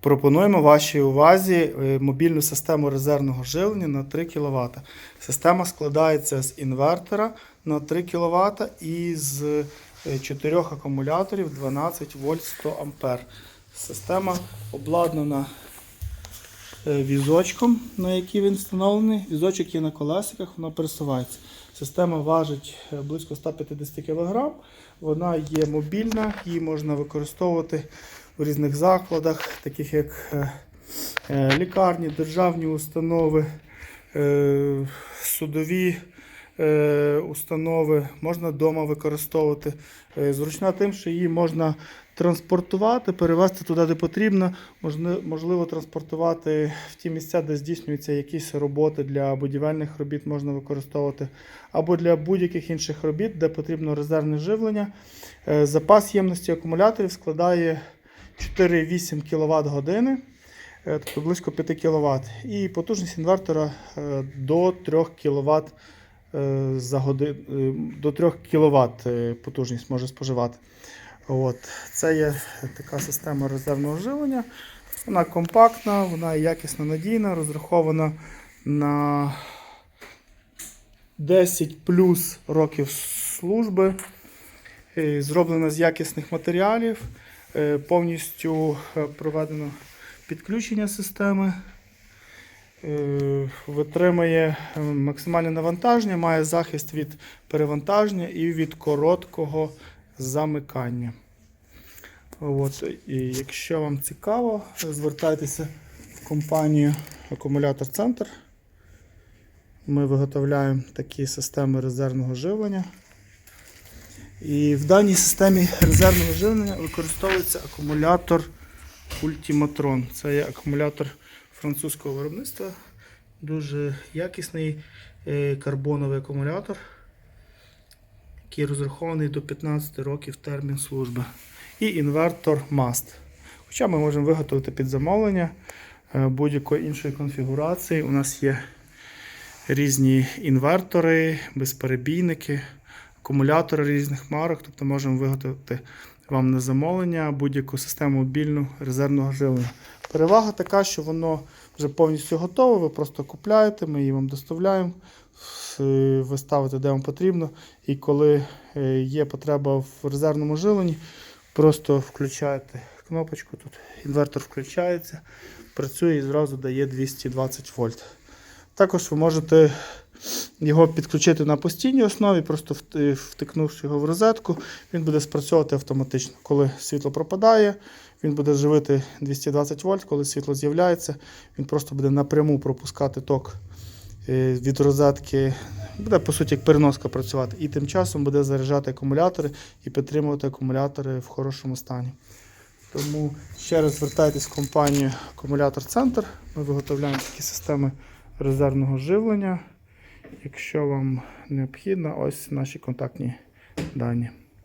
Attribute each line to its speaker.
Speaker 1: Пропонуємо вашій увазі е, мобільну систему резервного живлення на 3 кВт. Система складається з інвертора на 3 кВт і з 4 акумуляторів 12 вольт 100 А. Система обладнана е, візочком, на який він встановлений. Візочок є на колесиках, вона пересувається. Система важить е, близько 150 кг. Вона є мобільна, її можна використовувати у різних закладах, таких як е, е, лікарні, державні установи, е, судові установи, можна вдома використовувати. Зручна тим, що її можна транспортувати, перевезти туди, де потрібно. Можливо, транспортувати в ті місця, де здійснюються якісь роботи для будівельних робіт, можна використовувати, або для будь-яких інших робіт, де потрібно резервне живлення. Запас ємності акумуляторів складає 4,8 кВт години, е, тобто близько 5 кВт. І потужність інвертора е, до 3 кВт за годин, е, до 3 кВт потужність може споживати. От. Це є така система резервного живлення. Вона компактна, вона якісно надійна, розрахована на 10 плюс років служби. Е, Зроблена з якісних матеріалів, е, повністю е, проведено підключення системи, е, витримує е, максимальне навантаження, має захист від перевантаження і від короткого замикання. От, і якщо вам цікаво, звертайтеся в компанію Акумулятор Центр. Ми виготовляємо такі системи резервного живлення. І в даній системі резервного живлення використовується акумулятор Ultimatron. Це є акумулятор французького виробництва. Дуже якісний е, карбоновий акумулятор, який розрахований до 15 років термін служби. І інвертор MAST. Хоча ми можемо виготовити під замовлення е, будь-якої іншої конфігурації. У нас є різні інвертори, безперебійники, акумулятори різних марок. Тобто можемо виготовити вам на замовлення будь-яку систему мобільну резервного живлення. Перевага така, що воно вже повністю готове, ви просто купляєте, ми її вам доставляємо, ви ставите де вам потрібно. І коли е, є потреба в резервному живленні, просто включаєте кнопочку, тут інвертор включається, працює і зразу дає 220 вольт. Також ви можете його підключити на постійній основі, просто втикнувши його в розетку, він буде спрацьовувати автоматично. Коли світло пропадає, він буде живити 220 вольт, коли світло з'являється, він просто буде напряму пропускати ток е, від розетки. Буде, по суті, як переноска працювати. І тим часом буде заряджати акумулятори і підтримувати акумулятори в хорошому стані. Тому ще раз звертайтесь в компанію Акумулятор Центр. Ми виготовляємо такі системи резервного живлення. Якщо вам необхідно, ось наші контактні дані.